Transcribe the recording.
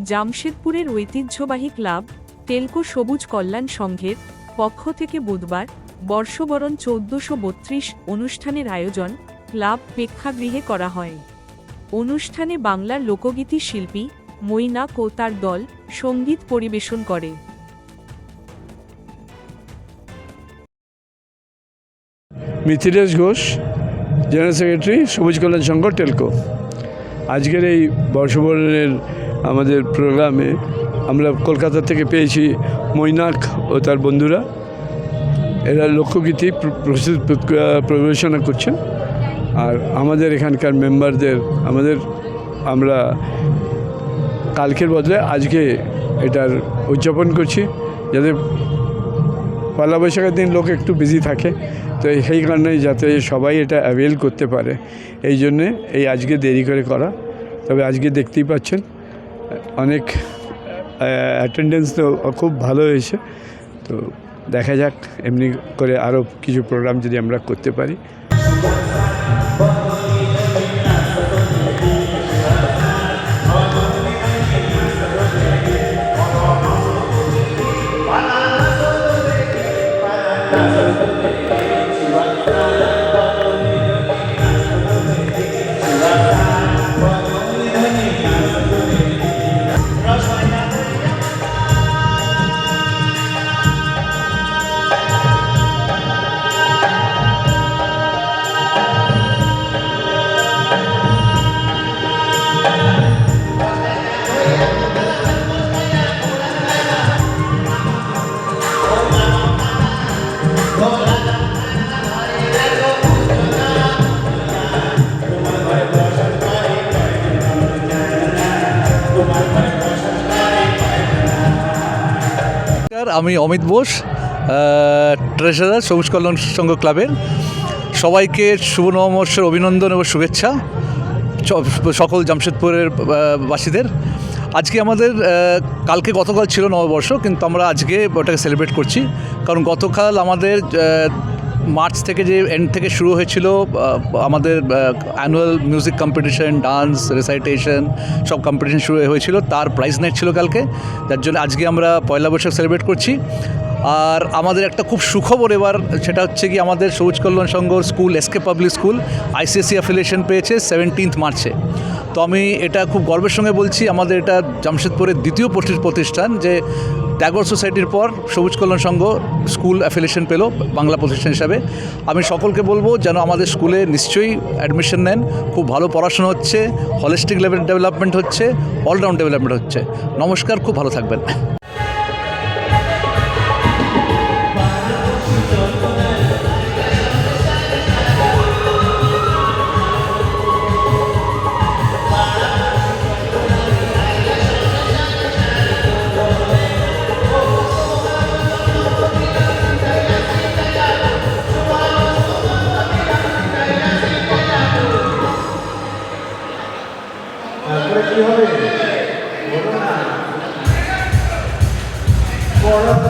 জামশেদপুরের ঐতিহ্যবাহী club Telco সবুজ কল্যাণ সংঘের পক্ষ থেকে বুধবার বর্ষবরণ চৌদ্দশো বত্রিশ অনুষ্ঠানের আয়োজন ক্লাব প্রেক্ষাগৃহে করা হয়। অনুষ্ঠানে বাংলার লোকগীতি শিল্পী মৈনাক ও তার দল সংগীত পরিবেশন করে। মিথিলেশ ঘোষ, জেনারেল সেক্রেটারি, সবুজ কল্যাণ সংঘ টেলকো আজকের এই বর্ষবরণের আমাদের প্রোগ্রামে আমরা কলকাতা থেকে পেয়েছি মৈনাক ও তার বন্ধুরা। এরা লোকগীতি পরিবেশনা করছেন। আর আমাদের এখানকার মেম্বারদের, আমাদের, আমরা কালকের বদলে আজকে এটার উদযাপন করছি। যাতে পয়লা বৈশাখের দিন লোক একটু বিজি থাকে, তো সেই কারণে যাতে সবাই এটা অ্যাভেল করতে পারে। এই জন্যে এই আজকে দেরি করে করা। তবে আজকে দেখতেই পাচ্ছেন। অনেক অ্যাটেন্ডেন্স তো খুব ভালো হয়েছে। তো দেখা যাক, এমনি করে আরও কিছু প্রোগ্রাম যদি আমরা করতে পারি। নমস্কার আমি অমিত বোস ট্রেজারার সবুজ কল্যাণ সংঘ ক্লাবের। সবাইকে শুভ নববর্ষের অভিনন্দন এবং শুভেচ্ছা সকল জামশেদপুরের বাসীদের। আজকে আমাদের কালকে গতকাল ছিল নববর্ষ, কিন্তু আমরা আজকে ওটাকে সেলিব্রেট করছি। কারণ গতকাল আমাদের মার্চ থেকে যে এন্ড থেকে শুরু হয়েছিল আমাদের annual music competition dance recitation সব কম্পিটিশন শুরু হয়েছিল। তার প্রাইজ নাইট ছিল কালকে। যার জন্য আজকে আমরা পয়লা বৈশাখ সেলিব্রেট করছি। আর আমাদের একটা খুব সুখবর এবার, সেটা হচ্ছে কি আমাদের Sabuj Kalyan Sangha school SK public school ICSC affiliation পেয়েছে সেভেন্টিন্থ মার্চে তো আমি এটা খুব গর্বের সঙ্গে বলছি। আমাদের এটা জামশেদপুরের দ্বিতীয় প্রতি- প্রতিষ্ঠান যে ট্যাগর সোসাইটির পর সবুজ কল্যাণ সংঘ স্কুল অ্যাফিলিয়েশন পেল বাংলা প্রতিষ্ঠান হিসাবে। আমি সকলকে বলব যেন আমাদের স্কুলে নিশ্চয়ই অ্যাডমিশন নেন। খুব ভালো পড়াশোনা হচ্ছে হলিস্টিক লেভেল ডেভেলপমেন্ট হচ্ছে অলরাউন্ড ডেভেলপমেন্ট হচ্ছে। নমস্কার, খুব ভালো থাকবেন। কি হবে। বলো